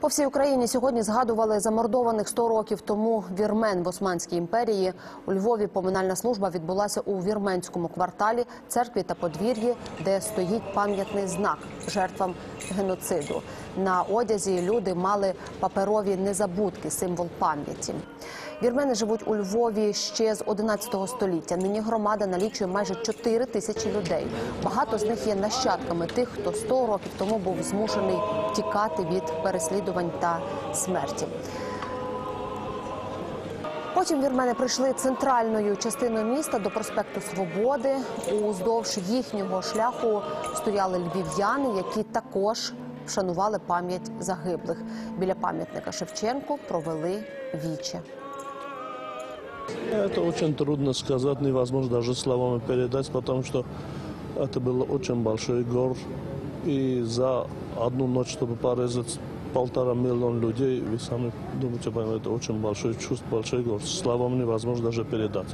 По всій Україні сьогодні згадували замордованих 100 років тому вірмен в Османській імперії. У Львові поминальна служба відбулася у вірменському кварталі, церкві та подвір'ї, де стоїть пам'ятний знак жертвам геноциду. На одязі люди мали паперові незабудки, символ пам'яті. Вірмени живуть у Львові ще з 11 століття. Нині громада налічує майже 4 тисячі людей. Багато з них є нащадками тих, хто 100 років тому був змушений тікати від переслідувань та смерті. Потім вірмени прийшли центральною частиною міста до проспекту Свободи. Уздовж їхнього шляху стояли львів'яни, які також вшанували пам'ять загиблих. Біля пам'ятника Шевченку провели віче. Это очень трудно сказать, невозможно даже словами передать, потому что это был очень большой гор. И за одну ночь, чтобы порезать полтора миллиона людей, вы сами думаете, это очень большой чувство, большой город. Словами невозможно даже передать.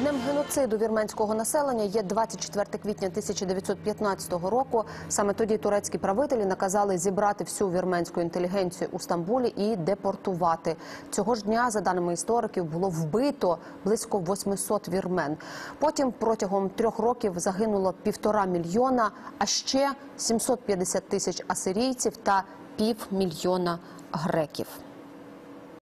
Днем геноциду вірменського населення є 24 квітня 1915 року. Саме тоді турецькі правителі наказали зібрати всю вірменську інтелігенцію у Стамбулі і депортувати. Цього ж дня, за даними істориків, було вбито близько 800 вірмен. Потім протягом трьох років загинуло півтора мільйона, а ще 750 тисяч асирійців та півмільйона греків.